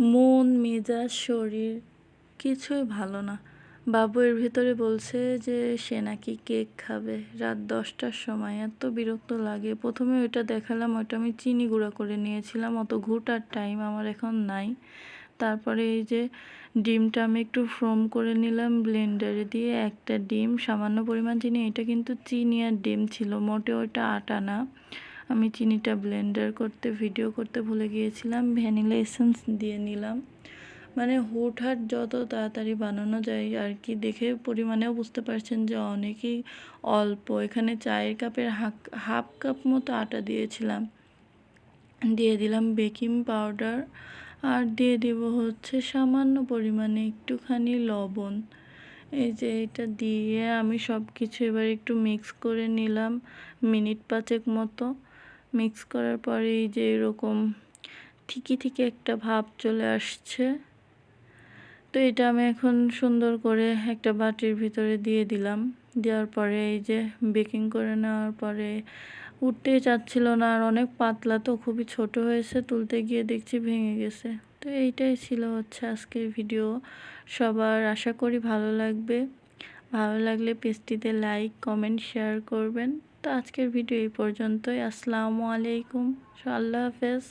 মন, মেজাজ, শরীর কিছুই ভালো না। বাবু এর ভিতরে বলছে যে, সে নাকি কেক খাবে। রাত দশটার সময়, এত বিরক্ত লাগে। প্রথমে ওইটা দেখালাম, ওইটা আমি চিনি গুঁড়া করে নিয়েছিলাম। অত ঘুটার টাইম আমার এখন নাই। তারপরে এই যে, ডিমটা আমি একটু ফ্রম করে নিলাম ব্লেন্ডারে দিয়ে। একটা ডিম, সামান্য পরিমাণ চিনি, এটা কিন্তু চিনি আর ডিম ছিল, মোটে ওইটা আটা না। আমি চিনিটা ব্লেন্ডার করতে, ভিডিও করতে ভুলে গিয়েছিলাম, ভ্যানিলা এসেন্স দিয়ে নিলাম। মানে হুটহাট যত তাড়াতাড়ি বানানো যায় আর কি, দেখে পরিমাণেও বুঝতে পারছেন যে অনেকেই অল্প। এখানে চায়ের কাপের হাফ হাফ কাপ মতো আটা দিয়েছিলাম। দিয়ে দিলাম বেকিং পাউডার আর দিয়ে দেব হচ্ছে সামান্য পরিমাণে একটুখানি লবণ। এই যে এটা দিয়ে আমি সব কিছু এবার একটু মিক্স করে নিলাম, মিনিট পাঁচেক মতো। মিক্স করার পরে এই যে এরকম ঠিকই ঠিকই একটা ভাব চলে আসছে। তো এটা আমি এখন সুন্দর করে একটা বাটির ভিতরে দিয়ে দিলাম। দেওয়ার পরে এই যে বেকিং করে নেওয়ার পরে উঠতেই চাচ্ছিল না আর অনেক পাতলা তো, খুবই ছোট হয়েছে, তুলতে গিয়ে দেখছি ভেঙে গেছে। তো এইটাই ছিল হচ্ছে আজকের ভিডিও সবার আশা করি ভালো লাগবে। ভালো লাগলে পেজটিতে লাইক কমেন্ট শেয়ার করবেন। তো আজকের ভিডিও এই পর্যন্তই। আসসালামু আলাইকুম। আল্লাহ হাফেজ।